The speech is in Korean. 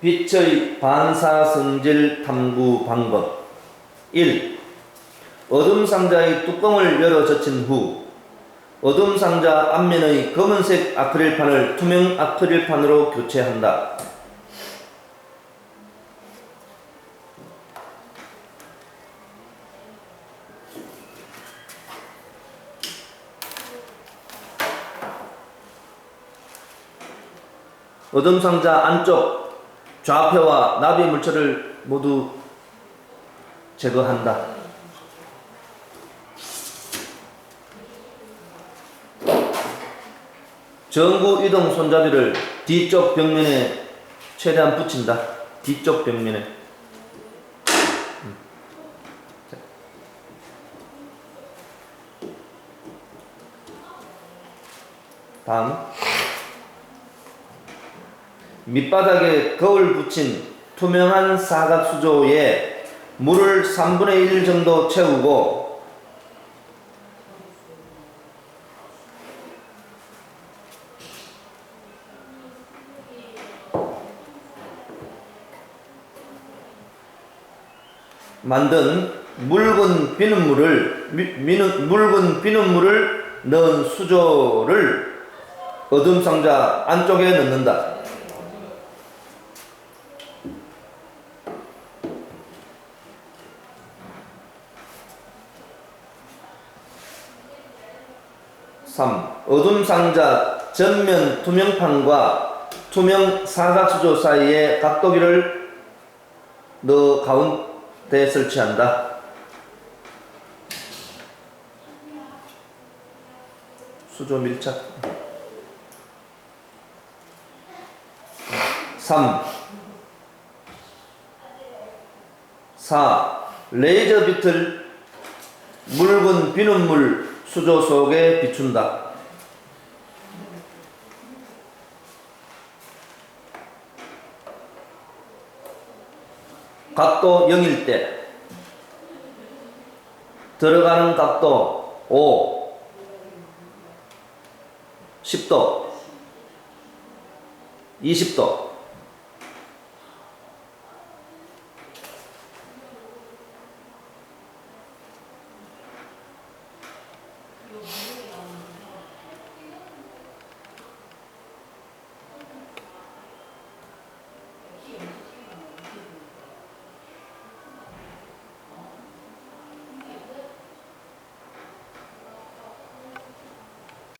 빛의 반사 성질 탐구 방법 1. 어둠 상자의 뚜껑을 열어 젖힌 후 어둠 상자 앞면의 검은색 아크릴판을 투명 아크릴판으로 교체한다. 어둠 상자 안쪽 좌표와 나비 물체를 모두 제거한다. 전구 이동 손잡이를 뒤쪽 벽면에 최대한 붙인다. 뒤쪽 벽면에. 음. 자. 다음. 밑바닥에 거울 붙인 투명한 사각 수조에 물을 3분의 1 정도 채우고 만든 묽은 비눗물을 묽은 비눗물을 넣은 수조를 어둠 상자 안쪽에 넣는다. 삼 어둠 상자 전면 투명판과 투명 사각수조 사이에 각도기를 넣어 가운데 설치한다. 수조 밀착. 3. 4. 레이저 빛을 묽은 비눗물 수조 속에 비춘다. 각도 0일 때 들어가는 각도 5 10도 20도